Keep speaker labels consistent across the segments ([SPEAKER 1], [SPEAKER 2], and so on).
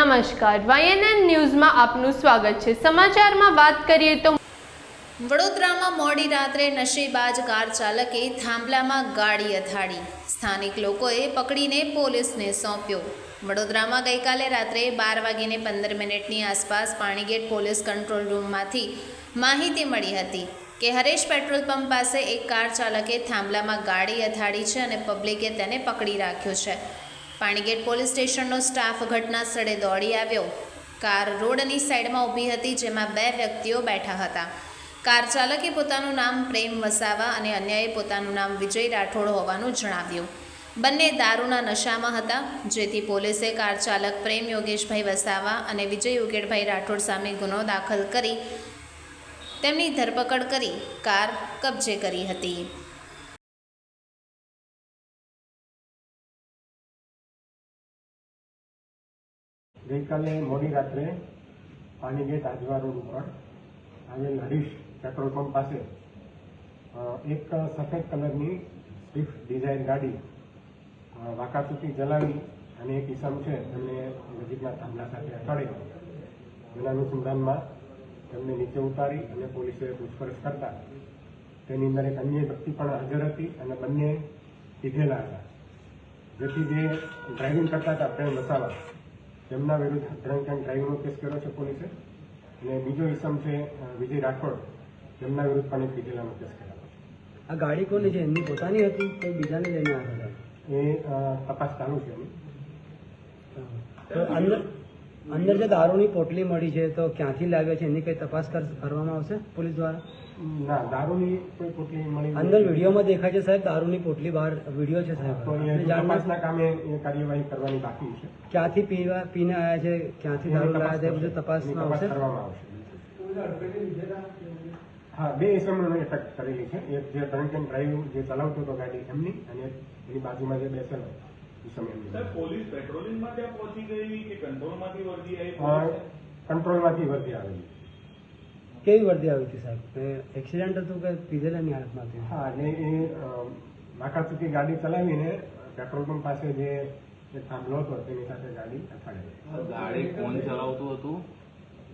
[SPEAKER 1] નમસ્કાર. વાયએનએન ન્યૂઝમાં આપનું સ્વાગત છે. સમાચારમાં વાત કરીએ તો
[SPEAKER 2] વડોદરામાં મોડી રાત્રે નશેબાજ કાર ચાલકે થાંભલામાં ગાડી અથાડી. સ્થાનિક લોકોએ પકડીને પોલીસને સોંપ્યો. વડોદરામાં ગઈકાલે રાત્રે બાર વાગીને પંદર મિનિટની આસપાસ પાણીગેટ પોલીસ કંટ્રોલ રૂમમાંથી માહિતી મળી હતી કે હરેશ પેટ્રોલ પંપ પાસે એક કાર ચાલકે થાંભલામાં ગાડી અથાડી છે અને પબ્લિકે તેને પકડી રાખ્યો છે. પાણીગેટ પોલીસ સ્ટેશનનો સ્ટાફ ઘટના સ્થળે દોડી આવ્યો. કાર રોડની સાઈડમાં ઊભી હતી, જેમાં બે વ્યક્તિઓ બેઠા હતા. કાર ચાલકે પોતાનું નામ પ્રેમ વસાવા અને અન્યએ પોતાનું નામ વિજય રાઠોડ હોવાનું જણાવ્યું. બંને દારૂના નશામાં હતા, જેથી પોલીસે કાર ચાલક પ્રેમ યોગેશભાઈ વસાવા અને વિજય યોગેશભાઈ રાઠોડ સામે ગુનો દાખલ કરી તેમની ધરપકડ કરી કાર કબજે કરી હતી.
[SPEAKER 3] ગઈકાલે મોડી રાત્રે પાણીગેટ આજવા રોડ ઉપર આવેલ હરીશ પેટ્રોલ પંપ પાસે એક સફેદ કલરની સ્વિફ્ટ ડિઝાઇન ગાડી વાકાચૂકી ચલાવી અને એક ઇસમ છે તેમને નજીકના થાંભલા સાથે અથડાયો એના અનુસંધાનમાં તેમને નીચે ઉતારી અને પોલીસે પૂછપરછ કરતા તેની અંદર એક અન્ય વ્યક્તિ પણ હાજર હતી અને બંને પીધેલા હતા. જેથી જે ડ્રાઇવિંગ કરતા હતા પ્રેમ વસાવા તેમના વિરુદ્ધ ડ્રંક એન્ડ ડ્રાઇવિંગનો કેસ કર્યો છે પોલીસે. અને બીજો ઇસમ છે વિજય રાઠોડ જેમના વિરુદ્ધ પણ એક વિજેલાનો કેસ કર્યો
[SPEAKER 4] આ ગાડી કોની છે? એમની પોતાની હતી કોઈ બીજાને લઈને આવ્યા
[SPEAKER 3] એ તપાસ ચાલુ છે એની.
[SPEAKER 4] હતા તો અંદર અંદર જે દારૂની પોટલી મળી છે તો ક્યાંથી લાવ્યો છે એની કઈ તપાસ કર- કરવામાં આવશે પોલીસ દ્વારા?
[SPEAKER 3] ના દારૂની કોઈ પોટલી મળી
[SPEAKER 4] અંદર વિડીયોમાં દેખાય છે સાહેબ દારૂની પોટલી બહાર વીડિયો છે સાહેબ.
[SPEAKER 3] તપાસના કામે કાર્યવાહી કરવાની બાકી છે.
[SPEAKER 4] ક્યાંથી પીવા પીને આવ્યા છે ક્યાંથી દારૂ લાવ્યા છે બધું તપાસમાં
[SPEAKER 3] તપાસ
[SPEAKER 4] આવશે.
[SPEAKER 3] હા બે ઇસમોને અટક કરેલી છે. એક જે ડ્રંક એન્ડ ડ્રાઈવ જે ચલાવતો હતો ગાડી એમની અને એની બાજુમાં જે બેસેલો
[SPEAKER 5] પોલીસ પેટ્રોલિંગમાં ત્યાં પહોંચી ગઈ કે કંટ્રોલમાંથી વર્દી આવી?
[SPEAKER 3] કંટ્રોલમાંથી વર્તી આવેલી.
[SPEAKER 4] કેવી વર્દી આવી હતી સાહેબ? એક્સિડન્ટ હતું કે પીધેલાની હાલતમાં હતી
[SPEAKER 3] હા અને એ નાકાચૂકી ગાડી ચલાવીને પેટ્રોલ પંપ પાસે જે જે થાંભલો હતો તેની સાથે ગાડી અથડાઈ
[SPEAKER 5] ગાડી કોણ ચલાવતું હતું?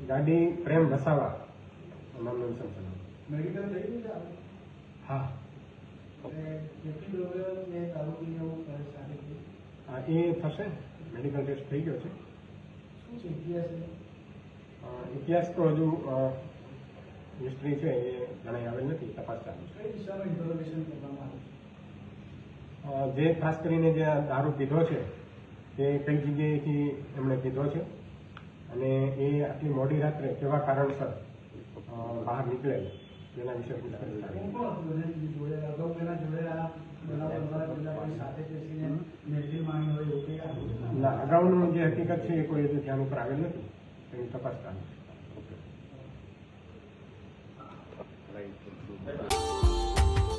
[SPEAKER 3] ગાડી પ્રેમ વસાવા નામનું ઇસમ ચલાવતો. હા. હા એ થશે? મેડિકલ ટેસ્ટ થઈ ગયો છે? ઇતિહાસ તો હજુ હિસ્ટ્રી છે એ જણાઈ આવેલ નથી તપાસ ચાલુ છે. જે ખાસ કરીને જે દારૂ પીધો છે તે કઈ જગ્યાએથી એમણે પીધો છે? અને એ આટલી મોડી રાત્રે કેવા કારણસર બહાર નીકળેલ તેના વિશે પૂછપરછ ચાલી રહી છે. ના અગાઉનું જે હકીકત છે એ કોઈ હજુ ધ્યાન ઉપર આવેલ નથી તેની તપાસ છે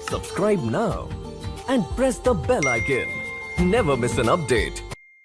[SPEAKER 6] Subscribe now and press the bell icon. Never miss an update.